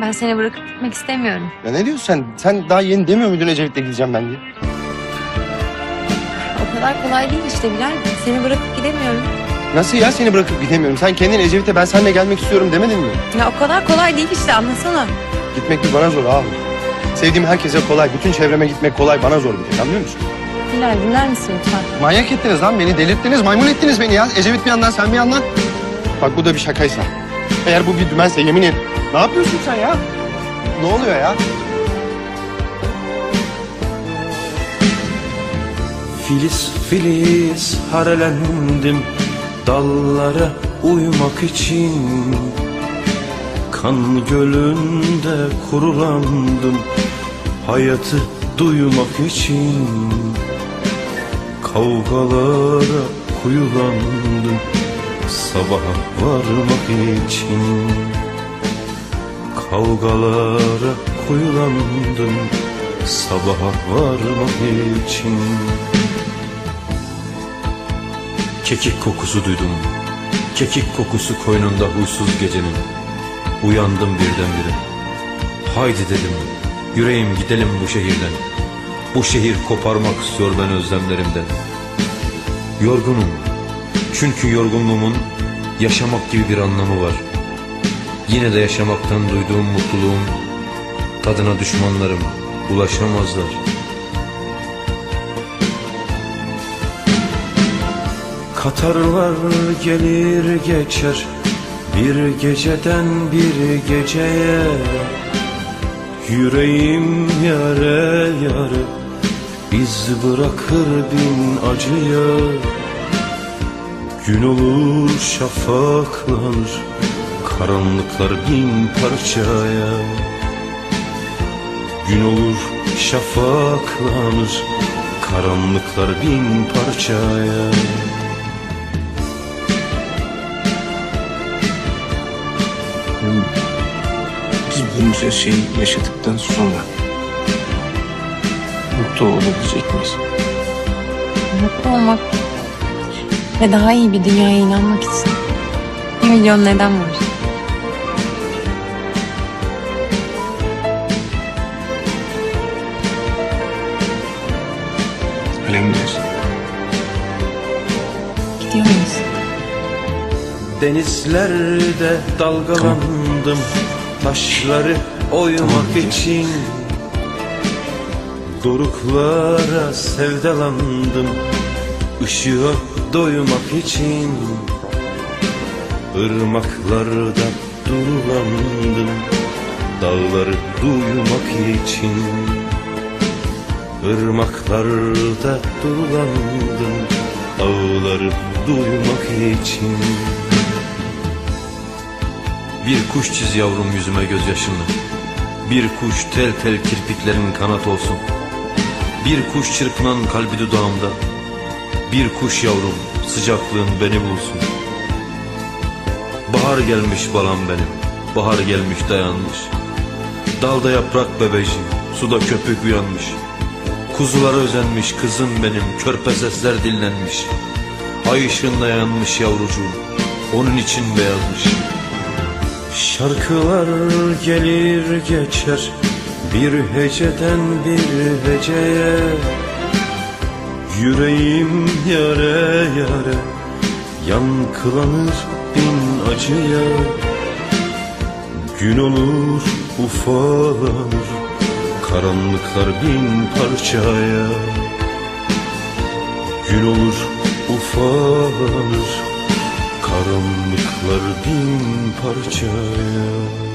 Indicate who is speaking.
Speaker 1: Ben seni bırakıp gitmek istemiyorum.
Speaker 2: Ya ne diyorsun sen? Sen daha yeni demiyor muydun Ecevit'le gideceğim ben diye?
Speaker 1: O kadar kolay değil işte Bilal. Seni bırakıp gidemiyorum.
Speaker 2: Nasıl ya seni bırakıp gidemiyorum? Sen kendin Ecevit'e ben seninle gelmek istiyorum demedin mi?
Speaker 1: Ya o kadar kolay değil işte anlasana.
Speaker 2: Gitmek bir bana zor abi. Sevdiğim herkese kolay. Bütün çevreme gitmek kolay. Bana zor bir tek anlıyor musun?
Speaker 1: Bilal dinler misin lütfen?
Speaker 2: Manyak ettiniz lan beni. Delirttiniz. Maymun ettiniz beni ya. Ecevit bir yandan sen bir yandan. Bak bu da bir şakaysa. Eğer bu bir dümense yemin et. Ne yapıyorsun sen ya? Ne oluyor ya?
Speaker 3: Filiz filiz harelendim dallara uymak için Kan gölünde kurulandım hayatı duymak için Kavgalara kuyulandım sabaha varmak için Kavgalara kuyulandım sabaha varmak için. Kekik kokusu duydum Kekik kokusu koynunda huysuz gecenin. Uyandım birdenbire. Haydi dedim Yüreğim gidelim bu şehirden. Bu şehir koparmak istiyor ben özlemlerimden. Yorgunum Çünkü yorgunluğumun Yaşamak gibi bir anlamı var Yine de yaşamaktan duyduğum mutluluğun Tadına düşmanlarım ulaşamazlar. Katarlar gelir geçer Bir geceden bir geceye. Yüreğim yare yare İz bırakır bin acıya. Gün olur şafaklanır Karanlıklar bin parçaya. Gün olur şafaklanır Karanlıklar bin parçaya.
Speaker 4: Biz bunca şeyi yaşadıktan sonra mutlu olabilecek miyiz?
Speaker 1: Mutlu olmak ve daha iyi bir dünyaya inanmak için milyon neden var.
Speaker 4: Öyle mi diyorsun?
Speaker 1: Gidiyor muyuz?
Speaker 3: Denizlerde dalgalandım Taşları oymak
Speaker 4: Tamam,
Speaker 3: için Doruklara sevdalandım Işığa doymak için Irmaklarda durulandım Dağları duymak için. Irmaklarda durulandım Dağları duymak için. Bir kuş çiz yavrum yüzüme gözyaşını Bir kuş tel tel kirpiklerin kanat olsun. Bir kuş çırpınan kalbi dudağımda. Bir kuş yavrum sıcaklığın beni bulsun Bahar gelmiş balam benim Bahar gelmiş dayanmış. Dalda yaprak bebeciğim Suda köpük uyanmış. Kuzulara özenmiş kızım benim Körpe sesler dinlenmiş. Ay ışığında yanmış yavrucuğum Onun için beyazmış. Şarkılar gelir geçer Bir heceden bir heceye. Yüreğim yare yare Yankılanır acıya Gün olur ufalanır Karanlıklar bin parçaya Gün olur ufalanır Karanlıklar bin parçaya